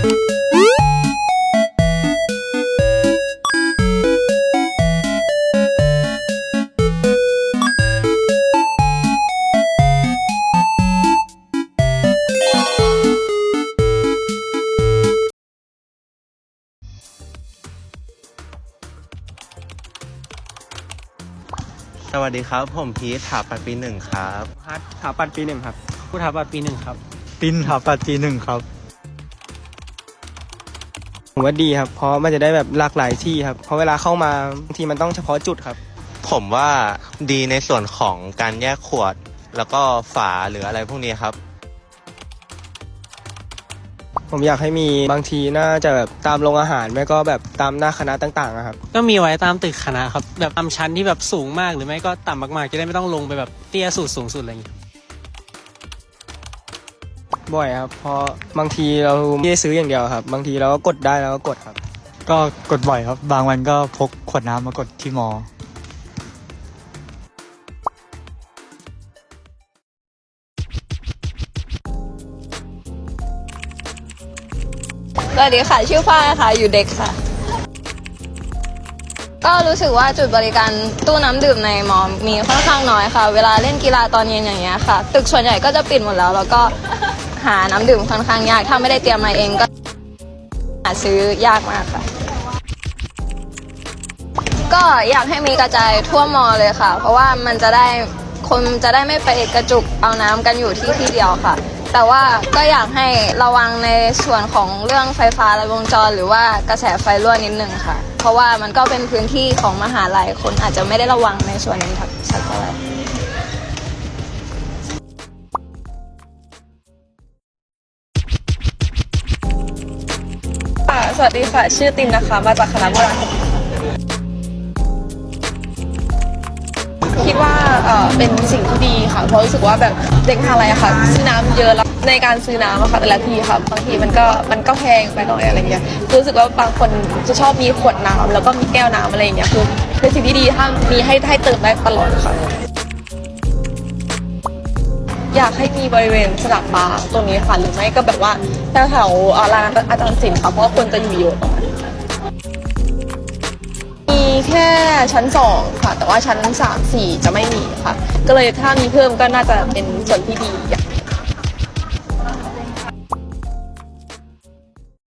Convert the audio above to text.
สวัสดีครับ ผมพีทถาปัดปีหนึ่งครับฮัทถาปัดปีหนึ่งครับ ผู้ถาปัดปีหนึ่งครับ ปินถาปัดจีหนึ่งครับ ผมว่าดีครับ เพราะมันจะได้แบบหลากหลายที่ครับ เพราะเวลาเข้ามาบางทีมันต้องเฉพาะจุดครับ ผมว่าดีในส่วนของการแยกขวด แล้วก็ฝาหรืออะไรพวกนี้ครับ ผมอยากให้มีบางทีน่าจะแบบตามโรงอาหารไม่ก็แบบตามหน้าคณะต่างๆอะครับ ก็มีไว้ตามตึกคณะครับ แบบตามชั้นที่แบบสูงมากหรือไม่ก็ต่ำมากๆ จะได้ไม่ต้องลงไปแบบเตี้ยสุดสูงสุดอะไรอย่างเงี้ย บ่อยครับเพราะบางทีเราไม่ได้ซื้ออย่างเดียวครับ บางทีเราก็กดได้แล้วก็กดครับ ก็กดบ่อยครับ บางวันก็พกขวดน้ำมากดที่มอ สวัสดีค่ะ ชื่อฝ้ายค่ะ อยู่เด็กค่ะ ก็รู้สึกว่าจุดบริการตู้น้ำดื่มในมอมีค่อนข้างน้อยค่ะ เวลาเล่นกีฬาตอนเย็นอย่างเงี้ยค่ะ ตึกส่วนใหญ่ก็จะปิดหมดแล้ว แล้วก็ หาน้ำดื่มค่อนข้างยาก ถ้าไม่ได้เตรียมมาเองก็หาซื้อยากมากค่ะ ก็อยากให้มีกระจายทั่วมอเลยค่ะ เพราะว่ามันจะได้คนจะได้ไม่ไปกระจุกเอาน้ำกันอยู่ที่ที่เดียวค่ะ แต่ว่าก็อยากให้ระวังในส่วนของเรื่องไฟฟ้าและวงจร หรือว่ากระแสไฟรั่วนิดนึงค่ะ เพราะว่ามันก็เป็นพื้นที่ของมหาลัยคนอาจจะไม่ได้ระวังในส่วนนี้ทักสักเท่าไหร่ ค่ะ สวัสดีค่ะ ชื่อตินนะคะ มาจากคณะโบราณคดีคิดว่าเอ่อเป็นสิ่งที่ดีค่ะ เพราะรู้สึกว่าแบบเด็กมหาลัยอะค่ะ ซื้อน้ำเยอะแล้วในการซื้อน้ำอะค่ะแต่ละทีค่ะบางทีมันก็มันก็แพงไปหน่อยอะไรเงี้ยรู้สึกว่าบางคนจะชอบมีขวดน้ำแล้วก็มีแก้วน้ำอะไรเงี้ยคือเป็นสิ่งที่ดีถ้ามีให้ให้เติมได้ตลอดค่ะ อยากให้มีบริเวณสนามบาสตรงนี้ค่ะหรือไม่ก็แบบว่าแถวแถวอานอาจารย์ศิลป์ค่ะเพราะว่าคนจะอยู่เยอะมีแค่ชั้นสองค่ะ แต่ว่าชั้นสามสี่จะไม่มีค่ะ ก็เลยถ้ามีเพิ่มก็น่าจะเป็นส่วนที่ดีอย่าง